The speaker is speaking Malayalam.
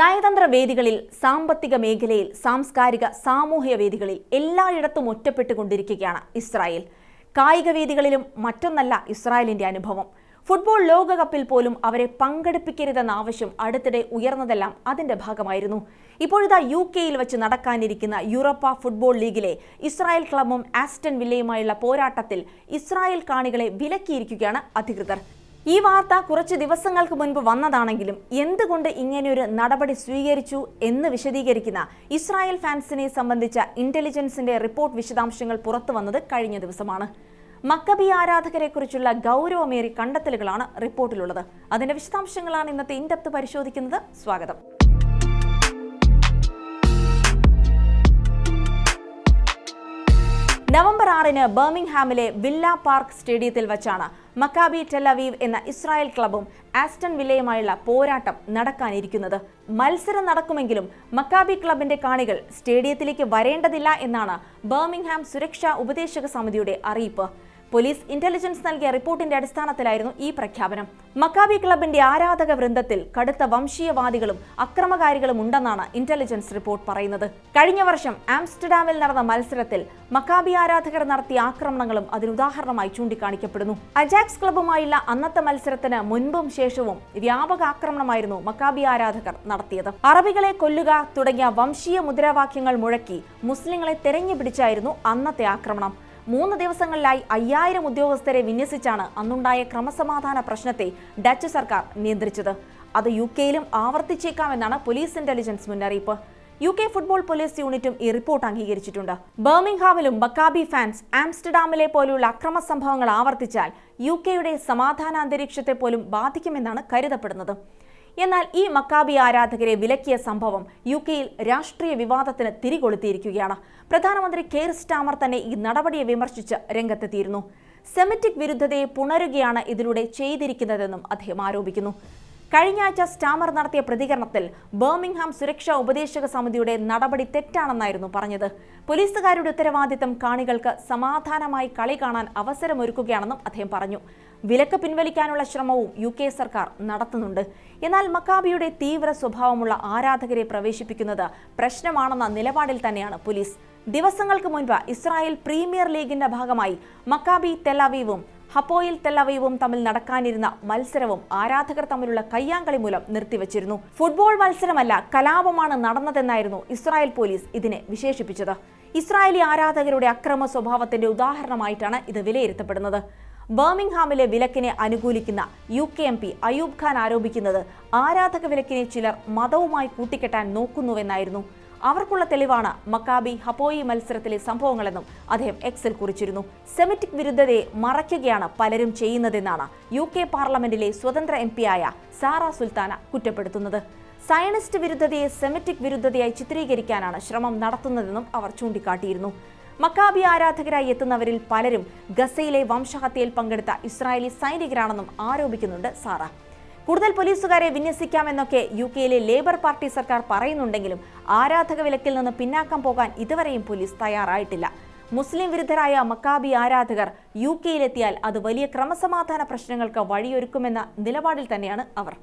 നയതന്ത്ര വേദികളിൽ സാമ്പത്തിക മേഖലയിൽ സാംസ്കാരിക സാമൂഹിക വേദികളിൽ എല്ലായിടത്തും ഒറ്റപ്പെട്ടുകൊണ്ടിരിക്കുകയാണ് ഇസ്രായേൽ. കായിക വേദികളിലും മറ്റൊന്നല്ല ഇസ്രായേലിന്റെ അനുഭവം. ഫുട്ബോൾ ലോകകപ്പിൽ പോലും അവരെ പങ്കെടുപ്പിക്കരുതെന്ന ആവശ്യം അടുത്തിടെ ഉയർന്നതെല്ലാം അതിന്റെ ഭാഗമായിരുന്നു. ഇപ്പോഴിതാ യു കെയിൽ വെച്ച് നടക്കാനിരിക്കുന്ന യൂറോപ്പ ഫുട്ബോൾ ലീഗിലെ ഇസ്രായേൽ ക്ലബും ആസ്റ്റൺ വില്ലയുമായുള്ള പോരാട്ടത്തിൽ ഇസ്രായേൽ കാണികളെ വിലക്കിയിരിക്കുകയാണ് അധികൃതർ. ഈ വാർത്ത കുറച്ച് ദിവസങ്ങൾക്ക് മുൻപ് വന്നതാണെങ്കിലും എന്തുകൊണ്ട് ഇങ്ങനെയൊരു നടപടി സ്വീകരിച്ചു എന്ന് വിശദീകരിക്കുന്ന ഇസ്രായേൽ ഫാൻസിനെ സംബന്ധിച്ച ഇന്റലിജൻസിന്റെ റിപ്പോർട്ട് വിശദാംശങ്ങൾ പുറത്തു വന്നത് കഴിഞ്ഞ ദിവസമാണ്. മക്കബി ആരാധകരെക്കുറിച്ചുള്ള ഗൗരവമേറിയ കണ്ടെത്തലുകളാണ് റിപ്പോർട്ടിലുള്ളത്. അതിന്റെ വിശദാംശങ്ങളാണ് ഇന്നത്തെ ഇൻഡെപ്ത് പരിശോധിക്കുന്നത്. സ്വാഗതം. നവംബർ ആറിന് ബർമിംഗ്ഹാമിലെ വില്ല പാർക്ക് സ്റ്റേഡിയത്തിൽ വച്ചാണ് മക്കാബി ടെലവീവ് എന്ന ഇസ്രായേൽ ക്ലബും ആസ്റ്റൺ വില്ലയുമായുള്ള പോരാട്ടം നടക്കാനിരിക്കുന്നത്. മത്സരം നടക്കുമെങ്കിലും മക്കാബി ക്ലബിന്റെ കാണികൾ സ്റ്റേഡിയത്തിലേക്ക് വരേണ്ടതില്ല എന്നാണ് ബർമിംഗ്ഹാം സുരക്ഷാ ഉപദേശക സമിതിയുടെ അറിയിപ്പ്. പോലീസ് ഇന്റലിജൻസ് നൽകിയ റിപ്പോർട്ടിന്റെ അടിസ്ഥാനത്തിലായിരുന്നു ഈ പ്രഖ്യാപനം. മക്കാബി ക്ലബിന്റെ ആരാധക വൃന്ദത്തിൽ കടുത്ത വംശീയവാദികളും അക്രമകാരികളും ഉണ്ടെന്നാണ് ഇന്റലിജൻസ് റിപ്പോർട്ട് പറയുന്നത്. കഴിഞ്ഞ വർഷം ആംസ്റ്റർഡാമിൽ നടന്ന മത്സരത്തിൽ മക്കാബി ആരാധകർ നടത്തിയ ആക്രമണങ്ങളും അതിനുദാഹരണമായി ചൂണ്ടിക്കാണിക്കപ്പെടുന്നു. അജാക്സ് ക്ലബുമായുള്ള അന്നത്തെ മത്സരത്തിന് മുൻപും ശേഷവും വ്യാപക ആക്രമണമായിരുന്നു മക്കാബി ആരാധകർ നടത്തിയത്. അറബികളെ കൊല്ലുക തുടങ്ങിയ വംശീയ മുദ്രാവാക്യങ്ങൾ മുഴക്കി മുസ്ലിങ്ങളെ തെരഞ്ഞു പിടിച്ചായിരുന്നു അന്നത്തെ ആക്രമണം. മൂന്ന് ദിവസങ്ങളിലായി അയ്യായിരം ഉദ്യോഗസ്ഥരെ വിന്യസിച്ചാണ് അന്നുണ്ടായ ക്രമസമാധാന പ്രശ്നത്തെ ഡച്ച് സർക്കാർ നിയന്ത്രിച്ചത്. അത് യു കെയിലും ആവർത്തിച്ചേക്കാമെന്നാണ് പോലീസ് ഇന്റലിജൻസ് മുന്നറിയിപ്പ്. യു കെ ഫുട്ബോൾ പോലീസ് യൂണിറ്റും ഈ റിപ്പോർട്ട് അംഗീകരിച്ചിട്ടുണ്ട്. ബർമിംഗ്ഹാമിലും ബക്കാബി ഫാൻസ് ആംസ്റ്റർഡാമിലെ പോലെയുള്ള അക്രമ സംഭവങ്ങൾ ആവർത്തിച്ചാൽ യു കെയുടെ സമാധാന അന്തരീക്ഷത്തെ പോലും ബാധിക്കുമെന്നാണ് കരുതപ്പെടുന്നത്. എന്നാൽ ഈ മക്കാബി ആരാധകരെ വിലക്കിയ സംഭവം യു കെയിൽ രാഷ്ട്രീയ വിവാദത്തിന് തിരികൊളുത്തിയിരിക്കുകയാണ്. പ്രധാനമന്ത്രി കെയർ സ്റ്റാമർ തന്നെ ഈ നടപടിയെ വിമർശിച്ച് രംഗത്തെത്തിയിരുന്നു. സെമറ്റിക് വിരുദ്ധതയെ പുണരുകയാണ് ഇതിലൂടെ ചെയ്തിരിക്കുന്നതെന്നും അദ്ദേഹം ആരോപിക്കുന്നു. കഴിഞ്ഞ ആഴ്ച സ്റ്റാമർ നടത്തിയ പ്രതികരണത്തിൽ ബർമിംഗ്ഹാം സുരക്ഷാ ഉപദേശക സമിതിയുടെ നടപടി തെറ്റാണെന്നായിരുന്നു പറഞ്ഞത്. പോലീസുകാരുടെ ഉത്തരവാദിത്തം കാണികൾക്ക് സമാധാനമായി കളി കാണാൻ അവസരമൊരുക്കുകയാണെന്നും അദ്ദേഹം പറഞ്ഞു. വിലക്ക് പിൻവലിക്കാനുള്ള ശ്രമവും യു കെ സർക്കാർ നടത്തുന്നുണ്ട്. എന്നാൽ മക്കാബിയുടെ തീവ്ര സ്വഭാവമുള്ള ആരാധകരെ പ്രവേശിപ്പിക്കുന്നത് പ്രശ്നമാണെന്ന നിലപാടിൽ തന്നെയാണ് പോലീസ്. ദിവസങ്ങൾക്ക് മുൻപ് ഇസ്രായേൽ പ്രീമിയർ ലീഗിന്റെ ഭാഗമായി മക്കാബി തെലവീവും ഹപ്പോയിൽ തെല്ലവയവും തമ്മിൽ നടക്കാനിരുന്ന മത്സരവും ആരാധകർ തമ്മിലുള്ള കയ്യാങ്കളി മൂലം നിർത്തിവച്ചിരുന്നു. ഫുട്ബോൾ മത്സരമല്ല കലാപമാണ് നടന്നതെന്നായിരുന്നു ഇസ്രായേൽ പോലീസ് ഇതിനെ വിശേഷിപ്പിച്ചത്. ഇസ്രായേലി ആരാധകരുടെ അക്രമ സ്വഭാവത്തിന്റെ ഉദാഹരണമായിട്ടാണ് ഇത് വിലയിരുത്തപ്പെടുന്നത്. ബർമിംഗ്ഹാമിലെ വിലക്കിനെ അനുകൂലിക്കുന്ന U K M P Ayub Khan ആരോപിക്കുന്നത് ആരാധക വിലക്കിനെ ചിലർ മതവുമായി കൂട്ടിക്കെട്ടാൻ നോക്കുന്നുവെന്നായിരുന്നു. അവർക്കുള്ള തെളിവാണ് മക്കാബി ഹപ്പോയി മത്സരത്തിലെ സംഭവങ്ങളെന്നും അദ്ദേഹം എക്സിൽ കുറിച്ചിരുന്നു. സെമിറ്റിക് വിരുദ്ധതയെ മറയ്ക്കുകയാണ് പലരും ചെയ്യുന്നതെന്നാണ് യു കെ പാർലമെന്റിലെ സ്വതന്ത്ര എം ആയ സാറ സുൽത്താന കുറ്റപ്പെടുത്തുന്നത്. സയനിസ്റ്റ് വിരുദ്ധതയെ സെമിറ്റിക് വിരുദ്ധതയായി ചിത്രീകരിക്കാനാണ് ശ്രമം നടത്തുന്നതെന്നും അവർ ചൂണ്ടിക്കാട്ടിയിരുന്നു. മക്കാബി ആരാധകരായി എത്തുന്നവരിൽ പലരും ഗസയിലെ വംശഹത്യയിൽ പങ്കെടുത്ത ഇസ്രായേലി സൈനികരാണെന്നും ആരോപിക്കുന്നുണ്ട് സാറ. കൂടുതൽ പോലീസുകാരെ വിന്യസിക്കാമെന്നൊക്കെ യു കെയിലെ ലേബർ പാർട്ടി സർക്കാർ പറയുന്നുണ്ടെങ്കിലും ആരാധക വിലക്കിൽ നിന്ന് പിന്നാക്കം പോകാൻ ഇതുവരെയും പോലീസ് തയ്യാറായിട്ടില്ല. മുസ്ലിം വിരുദ്ധരായ മക്കാബി ആരാധകർ യു കെയിലെത്തിയാൽ അത് വലിയ ക്രമസമാധാന പ്രശ്നങ്ങൾക്ക് വഴിയൊരുക്കുമെന്ന നിലപാടിൽ തന്നെയാണ് അവർ.